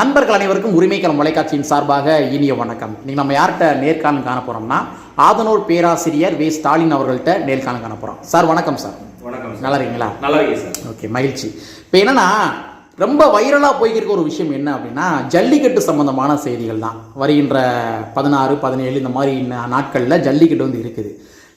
நண்பர்கள் அனைவருக்கும் உரிமைக்களம் தொலைக்காட்சியின் சார்பாக இனிய வணக்கம். இன்னைக்கு நம்ம யார்கிட்ட நேர்காணல் காண போறோம்னா ஆதனூர் பேராசிரியர் வே. ஸ்டாலின் அவர்கள்ட்ட நேர்காணல் காண போறோம். சார் வணக்கம் சார். வணக்கம் நல்லா இருக்கீங்களா நல்லா சார். ஓகே மகிழ்ச்சி. இப்போ என்னன்னா ரொம்ப வைரலாக போய்க்கிருக்க ஒரு விஷயம் என்ன அப்படின்னா ஜல்லிக்கட்டு சம்பந்தமான செய்திகள் தான். வருகின்ற பதினாறு பதினேழு இந்த மாதிரி நாட்களில் ஜல்லிக்கட்டு வந்து இருக்குது.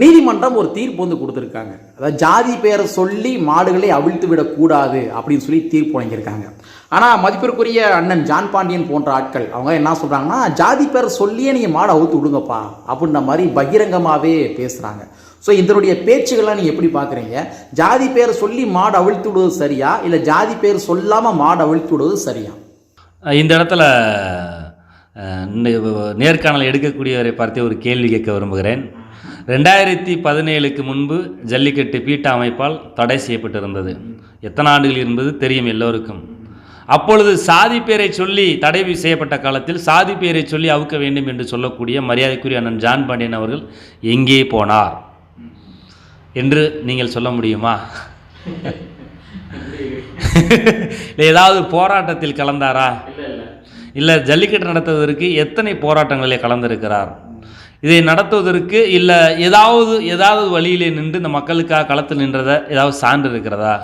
நீதிமன்றம் ஒரு தீர்ப்பு வந்து கொடுத்துருக்காங்க. அதாவது ஜாதி பெயரை சொல்லி மாடுகளை அவிழ்த்து விடக்கூடாது அப்படின்னு சொல்லி தீர்ப்பு வழங்கியிருக்காங்க. ஆனால் மதிப்பிற்குரிய அண்ணன் ஜான் பாண்டியன் போன்ற ஆட்கள் அவங்க என்ன சொல்கிறாங்கன்னா ஜாதி பெயரை சொல்லியே நீங்கள் மாடை அவுத்து விடுங்கப்பா அப்படின்ற மாதிரி பகிரங்கமாகவே பேசுகிறாங்க ஸோ இதனுடைய பேச்சுகள்லாம் நீங்கள் எப்படி பார்க்குறீங்க ஜாதி பெயர் சொல்லி மாடு அவிழ்த்து விடுவது சரியா? இல்லை ஜாதி பேர் சொல்லாமல் மாடு அவிழ்த்து விடுவது சரியா? இந்த இடத்துல நேர்காணல் எடுக்கக்கூடியவரை பார்த்து ஒரு கேள்வி கேட்க விரும்புகிறேன். ரெண்டாயிரத்தி பதினேழுக்கு முன்பு ஜல்லிக்கட்டு பீட்டா அமைப்பால் தடை செய்யப்பட்டிருந்தது. எத்தனை ஆண்டுகள் என்பது தெரியும் எல்லோருக்கும். அப்பொழுது சாதி பேரை சொல்லி தடை செய்யப்பட்ட காலத்தில் சாதி பேரை சொல்லி அவுக்க வேண்டும் என்று சொல்லக்கூடிய மரியாதைக்குரிய அண்ணன் ஜான் பாண்டியன் அவர்கள் எங்கே போனார்? என்று நீங்கள் சொல்ல முடியுமா? இல்லை ஏதாவது போராட்டத்தில் கலந்தாரா? இல்லை ஜல்லிக்கட்டு நடத்துவதற்கு எத்தனை போராட்டங்களிலே கலந்திருக்கிறார்? இதை நடத்துவதற்கு இல்லை ஏதாவது ஏதாவது வழியிலே நின்று இந்த மக்களுக்காக களத்தில் நின்றதை ஏதாவது சான்று இருக்கிறதா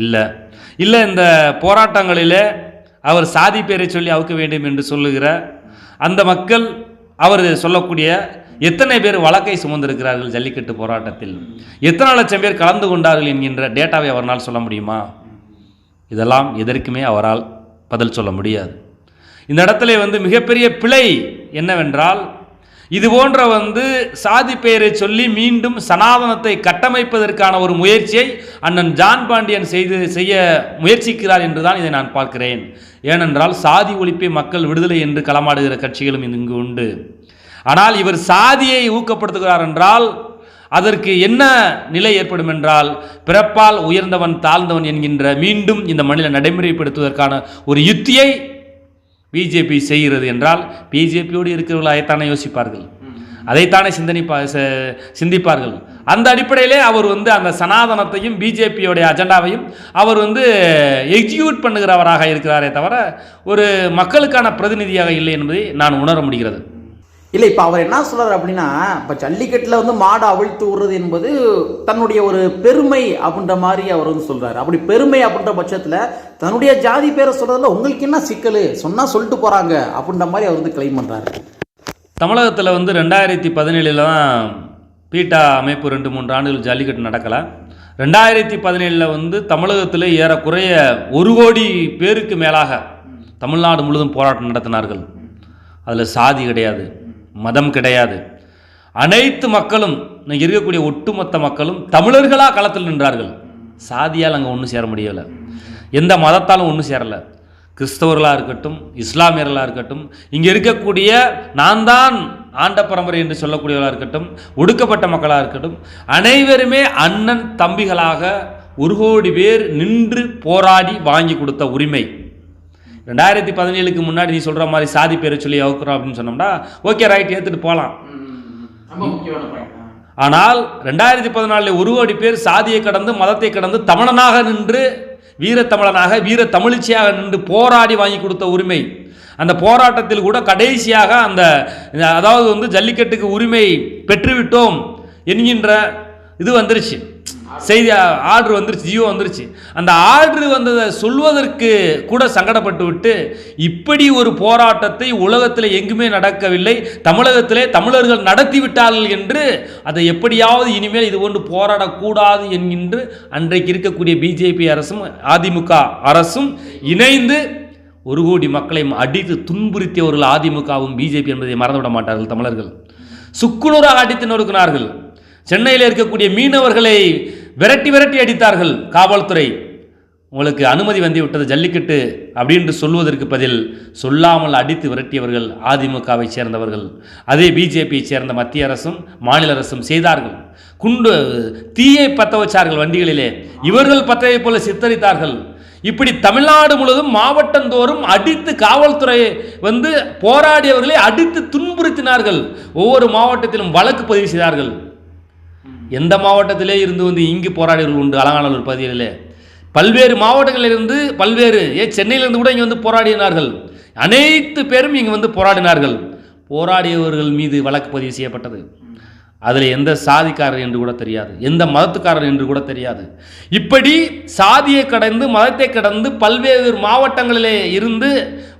இல்லை. இல்லை இந்த போராட்டங்களிலே அவர் சாதி பேரை சொல்லி அவுக்க வேண்டும் என்று சொல்லுகிற அந்த மக்கள் அவர் சொல்லக்கூடிய எத்தனை பேர் வழக்கை சுமந்திருக்கிறார்கள் ஜல்லிக்கட்டு போராட்டத்தில்? எத்தனை லட்சம் பேர் கலந்து கொண்டார்கள் என்கின்ற டேட்டாவை அவரால் சொல்ல முடியுமா? இதெல்லாம் எதற்குமே அவரால் பதில் சொல்ல முடியாது. இந்த இடத்துல வந்து மிகப்பெரிய பிழை என்னவென்றால் இது போன்ற வந்து சாதி பெயரை சொல்லி மீண்டும் சனாதனத்தை கட்டமைப்பதற்கான ஒரு முயற்சியை அண்ணன் ஜான் பாண்டியன் செய்து செய்ய முயற்சிக்கிறார் என்றுதான் இதை நான் பார்க்கிறேன். ஏனென்றால் சாதி ஒழிப்பை மக்கள் விடுதலை என்று களமாடுகிற கட்சிகளும் இங்கு உண்டு. ஆனால் இவர் சாதியை ஊக்கப்படுத்துகிறார் என்றால் அதற்கு என்ன நிலை ஏற்படும் என்றால் பிறப்பால் உயர்ந்தவன் தாழ்ந்தவன் என்கின்ற மீண்டும் இந்த மனித நடைமுறைப்படுத்துவதற்கான ஒரு யுத்தியை பிஜேபி செய்கிறது என்றால் பிஜேபியோடு இருக்கிறவர்கள் அதைத்தானே யோசிப்பார்கள். அதைத்தானே சிந்தனிப்பா சிந்திப்பார்கள். அந்த அடிப்படையிலே அவர் வந்து அந்த சனாதனத்தையும் பிஜேபியோடைய அஜெண்டாவையும் அவர் வந்து எக்ஸிக்யூட் பண்ணுகிறவராக இருக்கிறாரே தவிர ஒரு மக்களுக்கான பிரதிநிதியாக இல்லை என்பதை நான் உணர முடிகிறது. இல்லை இப்போ அவர் என்ன சொல்கிறார் அப்படின்னா இப்போ ஜல்லிக்கட்டில் வந்து மாடை அவிழ்த்து விடுறது என்பது தன்னுடைய ஒரு பெருமை அப்படின்ற மாதிரி அவர் வந்து சொல்கிறார் அப்படி பெருமை அப்படின்ற பட்சத்தில் தன்னுடைய ஜாதி பேரை சொல்கிறதுல உங்களுக்கு என்ன சிக்கல்? சொன்னால் சொல்லிட்டு போகிறாங்க அப்படின்ற மாதிரி அவர் வந்து கிளைம் பண்ணுறாரு தமிழகத்தில் வந்து ரெண்டாயிரத்தி பதினேழில் தான் பீட்டா அமைப்பு ரெண்டு மூன்று ஆண்டுகள் ஜல்லிக்கட்டு நடக்கலை. ரெண்டாயிரத்தி பதினேழில் வந்து தமிழகத்தில் ஏறக்குறைய ஒரு கோடி பேருக்கு மேலாக தமிழ்நாடு முழுவதும் போராட்டம் நடத்தினார்கள். அதில் சாதி கிடையாது. மதம் கிடையாது. அனைத்து மக்களும் இங்க இருக்கக்கூடிய ஒட்டுமொத்த மக்களும் தமிழர்களாக களத்தில் நின்றார்கள். சாதியால் அங்கே ஒன்றும் சேர முடியலை. எந்த மதத்தாலும் ஒன்றும் சேரலை. கிறிஸ்தவர்களாக இருக்கட்டும் இஸ்லாமியர்களாக இருக்கட்டும் இங்கே இருக்கக்கூடிய நான் தான் ஆண்ட பரம்பரை என்று சொல்லக்கூடியவர்களாக இருக்கட்டும் ஒடுக்கப்பட்ட மக்களாக இருக்கட்டும் அனைவருமே அண்ணன் தம்பிகளாக ஒரு கோடி பேர் நின்று போராடி வாங்கி கொடுத்த உரிமை. ரெண்டாயிரத்தி பதினேழுக்கு முன்னாடி நீ சொல்கிற மாதிரி சாதி பேரை சொல்லி அவுக்குறோம் அப்படின்னு சொன்னோம்னா ஓகே ரைட் ஏற்றுட்டு போகலாம் ஆனால் ரெண்டாயிரத்தி பதினாலில் ஒரு கோடி பேர் சாதியை கடந்து மதத்தை கடந்து தமிழனாக நின்று வீரத்தமிழனாக வீர தமிழிச்சியாக நின்று போராடி வாங்கி கொடுத்த உரிமை. அந்த போராட்டத்தில் கூட கடைசியாக அந்த அதாவது வந்து ஜல்லிக்கட்டுக்கு உரிமை பெற்றுவிட்டோம் என்கின்ற இது வந்துருச்சு. செய்தி ஆர்டர் வந்துருச்சு ஜியோ வந்துருச்சு. அந்த ஆர்டர் வந்ததை சொல்வதற்கு கூட சங்கடப்பட்டு விட்டு இப்படி ஒரு போராட்டத்தை உலகத்தில் எங்குமே நடக்கவில்லை தமிழகத்திலே தமிழர்கள் நடத்தி விட்டார்கள் என்று அதை எப்படியாவது இனிமேல் இது கொண்டு போராடக்கூடாது என்கின்ற அன்றைக்கு இருக்கக்கூடிய பிஜேபி அரசும் அதிமுக அரசும் இணைந்து ஒரு கோடி மக்களையும் அடித்து துன்புறுத்தியவர்கள் அதிமுகவும் பிஜேபி என்பதை மறந்துவிட மாட்டார்கள் தமிழர்கள். சுக்குநூறாக அடித்து நொறுக்கினார்கள். சென்னையில் இருக்கக்கூடிய மீனவர்களை விரட்டி விரட்டி அடித்தார்கள் காவல்துறை. உங்களுக்கு அனுமதி வந்து விட்டது ஜல்லிக்கட்டு அப்படின்னு சொல்வதற்கு பதில் சொல்லாமல் அடித்து விரட்டியவர்கள் அதிமுகவை சேர்ந்தவர்கள். அதே பிஜேபியை சேர்ந்த மத்திய அரசும் மாநில அரசும் செய்தார்கள். குண்டு தீயை பற்ற வச்சார்கள் வண்டிகளிலே. இவர்கள் பற்றவை போல சித்தரித்தார்கள். இப்படி தமிழ்நாடு முழுவதும் மாவட்டந்தோறும் அடித்து காவல்துறையை வந்து போராடியவர்களை அடித்து துன்புறுத்தினார்கள். ஒவ்வொரு மாவட்டத்திலும் வழக்கு பதிவு செய்தார்கள். எந்த மாவட்டத்திலே இருந்து வந்து இங்கு போராடியவர்கள் உண்டு? அலங்காநல்லூர் பகுதியிலே பல்வேறு மாவட்டங்களிலிருந்து பல்வேறு ஏ சென்னையிலிருந்து கூட இங்கே வந்து போராடினார்கள். அனைத்து பேரும் இங்கே வந்து போராடினார்கள். போராடியவர்கள் மீது வழக்கு பதிவு செய்யப்பட்டது. அதில் எந்த சாதிக்காரர் என்று கூட தெரியாது. எந்த மதத்துக்காரர் என்று கூட தெரியாது. இப்படி சாதியை கடந்து மதத்தை கடந்து பல்வேறு மாவட்டங்களிலே இருந்து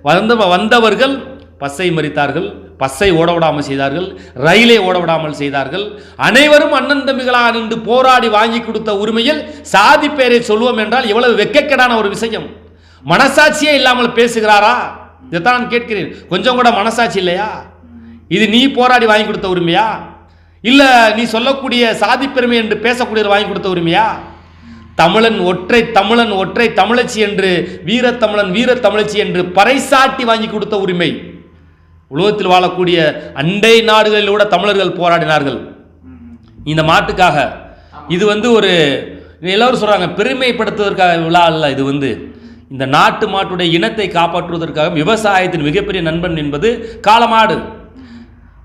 வந்த வந்தவர்கள் பஸ்ஸை மறித்தார்கள். பஸ்ஸை ஓட விடாமல் செய்தார்கள் ரயிலை ஓட விடாமல் செய்தார்கள். அனைவரும் அண்ணன் தம்பிகளாக நின்று போராடி வாங்கி கொடுத்த உரிமையில் சாதி பெயரை சொல்லுவோம் என்றால் எவ்வளவு வெக்கக்கேடான ஒரு விஷயம். மனசாட்சியே இல்லாமல் பேசுகிறாரா? இதைத்தான் நான் கேட்கிறேன். கொஞ்சம் கூட மனசாட்சி இல்லையா? இது நீ போராடி வாங்கி கொடுத்த உரிமையா? இல்லை நீ சொல்லக்கூடிய சாதி பெருமை என்று பேசக்கூடியவர் வாங்கி கொடுத்த உரிமையா? தமிழன் ஒற்றை தமிழன் ஒற்றை தமிழச்சி என்று வீரத்தமிழன் வீர தமிழச்சி என்று பறைசாட்டி வாங்கி கொடுத்த உரிமை. உலகத்தில் வாழக்கூடிய அண்டை நாடுகளில் கூட தமிழர்கள் போராடினார்கள். இந்த மாட்டுக்காக. இது வந்து ஒரு எல்லோரும் சொல்கிறாங்க பெருமைப்படுத்துவதற்காக விழா அல்ல இது வந்து. இந்த நாட்டு மாட்டுடைய இனத்தை காப்பாற்றுவதற்காக விவசாயத்தின் மிகப்பெரிய நண்பன் என்பது காலமாடு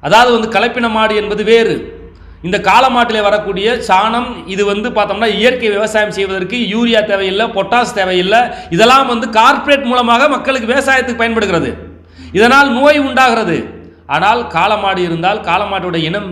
அதாவது வந்து கலப்பின மாடு என்பது வேறு. இந்த காளமாட்டிலே வரக்கூடிய சாணம் இது வந்து பார்த்தோம்னா இயற்கை விவசாயம் செய்வதற்கு யூரியா தேவையில்லை பொட்டாஸ் தேவையில்லை. இதெல்லாம் வந்து கார்ப்பரேட் மூலமாக மக்களுக்கு விவசாயத்துக்கு பயன்படுகிறது. இதனால் நோய் உண்டாகிறது. ஆனால் காளமாடு இருந்தால் காளமாட்டுடைய இனம்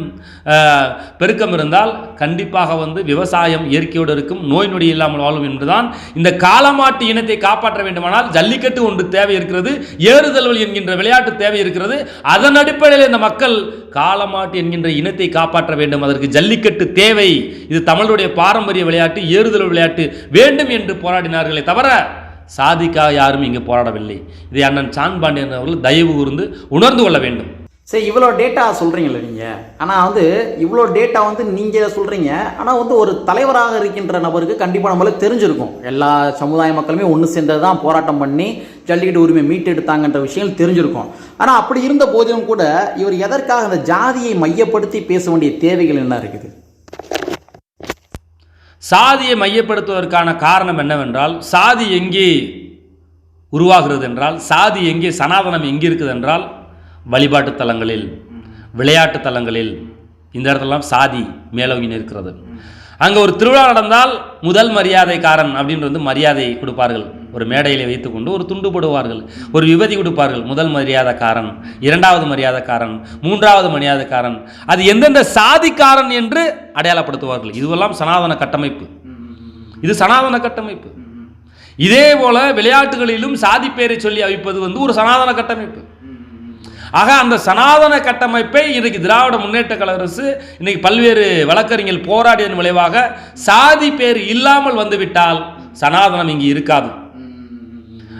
பெருக்கம் இருந்தால் கண்டிப்பாக வந்து விவசாயம் இயற்கையோடு இருக்கும் நோய் நொடி இல்லாமல் வாழும் என்றுதான் இந்த காளமாட்டு இனத்தை காப்பாற்ற வேண்டுமானால் ஜல்லிக்கட்டு ஒன்று தேவை இருக்கிறது ஏறுதல் என்கின்ற விளையாட்டு தேவை இருக்கிறது. அதன் அடிப்படையில் இந்த மக்கள் காளமாட்டு என்கின்ற இனத்தை காப்பாற்ற வேண்டும். அதற்கு ஜல்லிக்கட்டு தேவை. இது தமிழருடைய பாரம்பரிய விளையாட்டு ஏறுதல் விளையாட்டு வேண்டும் என்று போராடினார்களே தவிர சாதிக்காக யாரும் இங்கே போராடவில்லை. இதை அண்ணன் சான் பாண்டியன் அவர்கள் தயவு கூர்ந்து உணர்ந்து கொள்ள வேண்டும். சரி இவ்வளோ டேட்டா சொல்கிறீங்களே நீங்கள் ஆனால் வந்து இவ்வளோ டேட்டா வந்து நீங்கள் சொல்கிறீங்க ஆனால் வந்து ஒரு தலைவராக இருக்கின்ற நபருக்கு கண்டிப்பாக நம்மளுக்கு தெரிஞ்சிருக்கும். எல்லா சமுதாய மக்களுமே ஒன்று சேர்ந்தது தான் போராட்டம் பண்ணி ஜல்லிக்கட்டு உரிமை மீட்டெடுத்தாங்கன்ற விஷயங்கள் தெரிஞ்சிருக்கும். ஆனால் அப்படி இருந்த போதிலும் கூட இவர் எதற்காக அந்த ஜாதியை மையப்படுத்தி பேச வேண்டிய தேவைகள் என்ன இருக்குது? சாதியை மையப்படுத்துவதற்கான காரணம் என்னவென்றால் சாதி எங்கே உருவாகிறது என்றால் சாதி எங்கே சனாதனம் எங்கே இருக்குது என்றால் வழிபாட்டு தலங்களில் விளையாட்டு தலங்களில் இந்த இடத்துலலாம் சாதி மேலோங்கி நிற்கிறது. அங்கே ஒரு திருவிழா நடந்தால் முதல் மரியாதைக்காரன் அப்படின்றது வந்து மரியாதை கொடுப்பார்கள். ஒரு மேடையில் வைத்துக்கொண்டு ஒரு துண்டு போடுவார்கள். ஒரு விபதி கொடுப்பார்கள். முதல் மரியாதைக்காரன் இரண்டாவது மரியாதைக்காரன் மூன்றாவது மரியாதைக்காரன் அது எந்தெந்த சாதிக்காரன் என்று அடையாளப்படுத்துவார்கள். இதுவெல்லாம் சனாதன கட்டமைப்பு. இது சனாதன கட்டமைப்பு. இதே போல விளையாட்டுகளிலும் சாதி பெயரை சொல்லி அவிப்பது வந்து ஒரு சனாதன கட்டமைப்பு. ஆக அந்த சனாதன கட்டமைப்பை இன்றைக்கு திராவிட முன்னேற்ற கழக அரசு இன்னைக்கு பல்வேறு வழக்கறிஞர்கள் போராடியதன் விளைவாக சாதி பேர் இல்லாமல் வந்துவிட்டால் சனாதனம் இங்கு இருக்காது.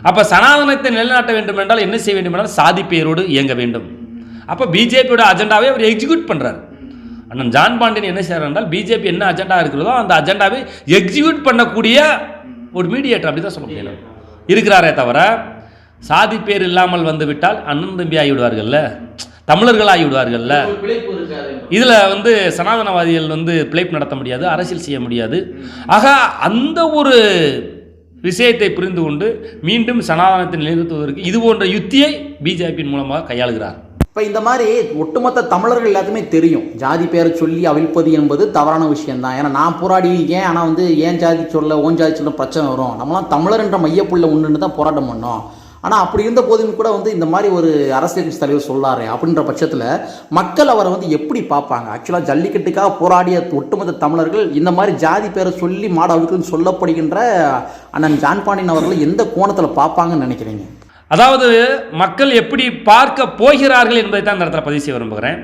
அப்போ சனாதனத்தை நிலைநாட்ட வேண்டும் என்றால் என்ன செய்ய வேண்டும் என்றால் சாதி பேரோடு இயங்க வேண்டும். அப்போ பிஜேபியோட அஜெண்டாவை அவர் எக்ஸிக்யூட் பண்ணுறார் அண்ணன் ஜான் பாண்டியன் என்ன செய்கிறார் என்றால் பிஜேபி என்ன அஜெண்டா இருக்கிறதோ அந்த அஜெண்டாவை எக்ஸிக்யூட் பண்ணக்கூடிய ஒரு மீடியேட்டர் அப்படி தான் சொல்ல முடியல இருக்கிறாரே தவிர சாதி பேர் இல்லாமல் வந்துவிட்டால் அண்ணன் தம்பி ஆகிவிடுவார்கள்ல? தமிழர்கள் ஆகிவிடுவார்கள்ல? இதில் வந்து சனாதனவாதிகள் வந்து பிழைப்பு நடத்த முடியாது அரசியல் செய்ய முடியாது. ஆக அந்த ஒரு விஷயத்தை புரிந்து கொண்டு மீண்டும் சனாதனத்தை நிலைநிறுத்துவதற்கு இது போன்ற யுத்தியை பிஜேபியின் மூலமாக கையாளுகிறார். இப்போ இந்த மாதிரி ஒட்டுமொத்த தமிழர்கள் எல்லாத்துக்குமே தெரியும். ஜாதி பேரை சொல்லி அவிழ்ப்பது என்பது தவறான விஷயம்தான். ஏன்னா நான் போராடி இருக்கேன் ஆனால் வந்து ஏன் ஜாதி சொல்ல ஓன் ஜாதி சொல்ல பிரச்சனை வரும்? நம்மளாம் தமிழர் என்ற மையப்புள்ள ஒன்றுன்னு தான் போராட்டம் பண்ணோம். ஆனால் அப்படி இருந்த போதும் கூட வந்து இந்த மாதிரி ஒரு அரசியல் கட்சி தலைவர் சொல்லாரு அப்படின்ற பட்சத்தில் மக்கள் அவரை வந்து எப்படி பார்ப்பாங்க? ஆக்சுவலாக ஜல்லிக்கட்டுக்காக போராடிய ஒட்டுமொத்த தமிழர்கள் இந்த மாதிரி ஜாதி பேரை சொல்லி மாட அவிழ்க்குன்னு சொல்லப்படுகின்ற அண்ணன் ஜான்பாண்டியன் அவர்களை அவர்கள் எந்த கோணத்தில் பார்ப்பாங்கன்னு நினைக்கிறீங்க? அதாவது மக்கள் எப்படி பார்க்க போகிறார்கள் என்பதை தான் இந்த இடத்துல பதிவு செய்ய விரும்புகிறேன்.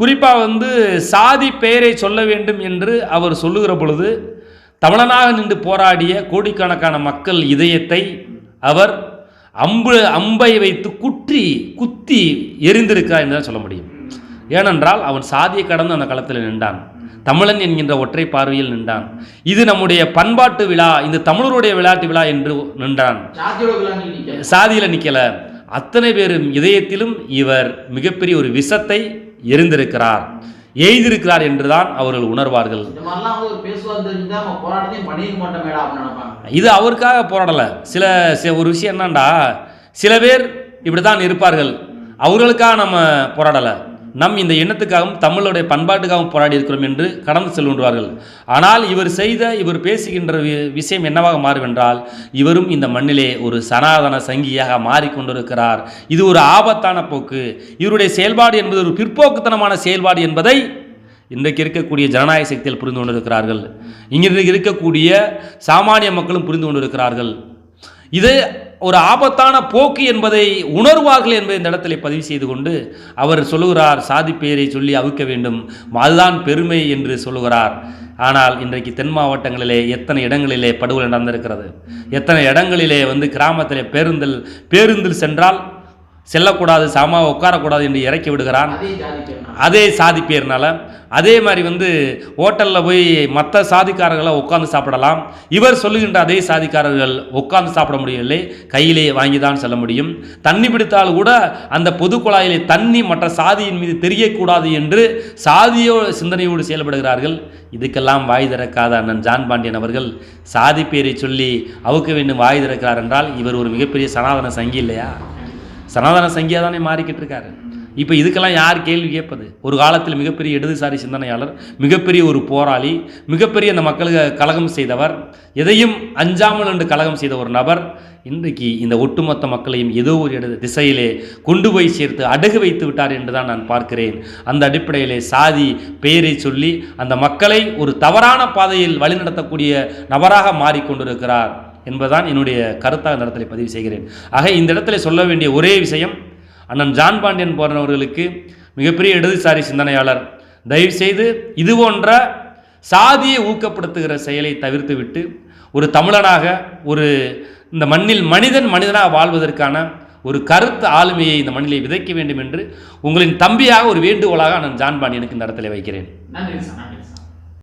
குறிப்பாக வந்து சாதி பெயரை சொல்ல வேண்டும் என்று அவர் சொல்லுகிற பொழுது தமிழனாக நின்று போராடிய கோடிக்கணக்கான மக்கள் இதயத்தை அவர் அம்பு அம்பை வைத்து குற்றி குத்தி எரிந்திருக்கிறார் என்று சொல்ல முடியும். ஏனென்றால் அவன் சாதியை கடந்து அந்த களத்தில் நின்றான். தமிழன் என்கின்ற ஒற்றை பார்வையில் நின்றான். இது நம்முடைய பண்பாட்டு விழா இந்த தமிழருடைய விளையாட்டு விழா என்று நின்றான். சாதியில் நிற்கல அத்தனை பேரும் இதயத்திலும் இவர் மிகப்பெரிய ஒரு விஷத்தை எரிந்திருக்கிறார். எய்திருக்கிறார் என்றுதான் அவர்கள் உணர்வார்கள். இது அவருக்காக போராடலை. சில ஒரு விஷயம் என்னன்னா சில பேர் இப்படி தான் இருப்பார்கள். அவர்களுக்காக நம்ம போராடலை. நம் இந்த எண்ணத்துக்காகவும் தமிழுடைய பண்பாட்டுக்காகவும் போராடி இருக்கிறோம் என்று கடந்து செல்கின்றார்கள். ஆனால் இவர் செய்த இவர் பேசுகின்ற வி- விஷயம் என்னவாக மாறுவென்றால் இவரும் இந்த மண்ணிலே ஒரு சனாதன சங்கியாக மாறிக்கொண்டிருக்கிறார். இது ஒரு ஆபத்தான போக்கு. இவருடைய செயல்பாடு என்பது ஒரு பிற்போக்குத்தனமான செயல்பாடு என்பதை இன்றைக்கு இருக்கக்கூடிய ஜனநாயக சக்தியில் புரிந்து கொண்டிருக்கிறார்கள். இங்கிருந்து இருக்கக்கூடிய சாமானிய மக்களும் புரிந்து கொண்டிருக்கிறார்கள். இது ஒரு ஆபத்தான போக்கு என்பதை உணர்வார்கள் என்பதை இந்த இடத்திலே பதிவு செய்து கொண்டு அவர் சொல்லுகிறார் சாதி பெயரை சொல்லி அவிக்க வேண்டும் அதுதான் பெருமை என்று சொல்லுகிறார். ஆனால் இன்றைக்கு தென் மாவட்டங்களிலே எத்தனை இடங்களிலே படுகொலை நடந்திருக்கிறது? எத்தனை இடங்களிலே வந்து கிராமத்திலே பேருந்தில் பேருந்தில் சென்றால் செல்லக்கூடாது சாமா உட்காரக்கூடாது என்று இறக்கி விடுகிறான். அதே சாதி பேர்னால அதே மாதிரி வந்து ஹோட்டலில் போய் மற்ற சாதிக்காரர்களை உட்காந்து சாப்பிடலாம். இவர் சொல்லுகின்ற அதே சாதிக்காரர்கள் உட்கார்ந்து சாப்பிட முடியவில்லை. கையிலே வாங்கி தான் செல்ல முடியும். தண்ணி பிடித்தால் கூட அந்த பொது குழாயிலே தண்ணி மற்ற சாதியின் மீது தெரியக்கூடாது என்று சாதியோ சிந்தனையோடு செயல்படுகிறார்கள். இதுக்கெல்லாம் வாய் திறக்காத அண்ணன் ஜான் பாண்டியன் அவர்கள். சாதி பேரை சொல்லி அவுக்க வேண்டும் வாய் திறக்கிறார் என்றால் இவர் ஒரு மிகப்பெரிய சனாதன சங்கி இல்லையா? சனாதன சங்கியா தானே மாறிக்கிட்டு இருக்காரு இப்போ இதுக்கெல்லாம் யார் கேள்வி கேட்பது? ஒரு காலத்தில் மிகப்பெரிய இடதுசாரி சிந்தனையாளர் மிகப்பெரிய ஒரு போராளி மிகப்பெரிய அந்த மக்களுக்கு கலகம் செய்தவர் எதையும் அஞ்சாமல் என்று கலகம் செய்த ஒரு நபர் இன்றைக்கு இந்த ஒட்டுமொத்த மக்களையும் ஏதோ ஒரு இடது திசையிலே கொண்டு போய் சேர்த்து அடகு வைத்து விட்டார் என்று தான் நான் பார்க்கிறேன். அந்த அடிப்படையிலே சாதி பெயரை சொல்லி அந்த மக்களை ஒரு தவறான பாதையில் வழிநடத்தக்கூடிய நபராக மாறிக்கொண்டிருக்கிறார். என்பதுதான் என்னுடைய கருத்தாக இந்த இடத்துல பதிவு செய்கிறேன். ஆக இந்த இடத்துல சொல்ல வேண்டிய ஒரே விஷயம் அண்ணன் ஜான் பாண்டியன் போன்றவர்களுக்கு மிகப்பெரிய இடதுசாரி சிந்தனையாளர் தயவுசெய்து இது போன்ற சாதியை ஊக்கப்படுத்துகிற செயலை தவிர்த்துவிட்டு ஒரு தமிழனாக ஒரு இந்த மண்ணில் மனிதன் மனிதனாக வாழ்வதற்கான ஒரு கருத்து ஆளுமையை இந்த மண்ணிலே விதைக்க வேண்டும் என்று உங்களின் தம்பியாக ஒரு வேண்டுகோளாக நான் ஜான் பாண்டியனுக்கு இந்த இடத்துல வைக்கிறேன்.